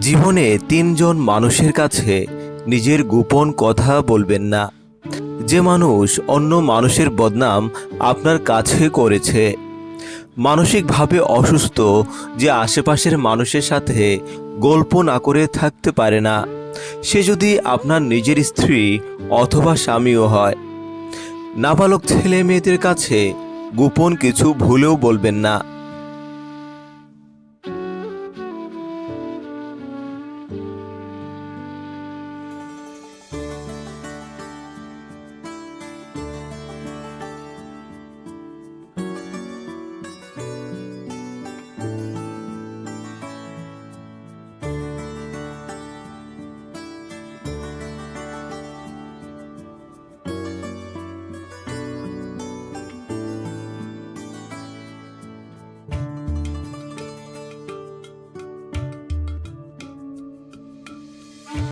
জীবনে তিনজন মানুষের কাছে নিজের গোপন কথা বলবেন না। যে মানুষ অন্য মানুষের বদনাম আপনার কাছে করেছে। মানসিকভাবে অসুস্থ যে আশেপাশের মানুষের সাথে গল্প না করে থাকতে পারে না। সে যদি আপনার নিজের স্ত্রী অথবা স্বামীও হয়। নাবালক ছেলে মেয়েদের কাছে গোপন কিছু ভুলেও বলবেন না।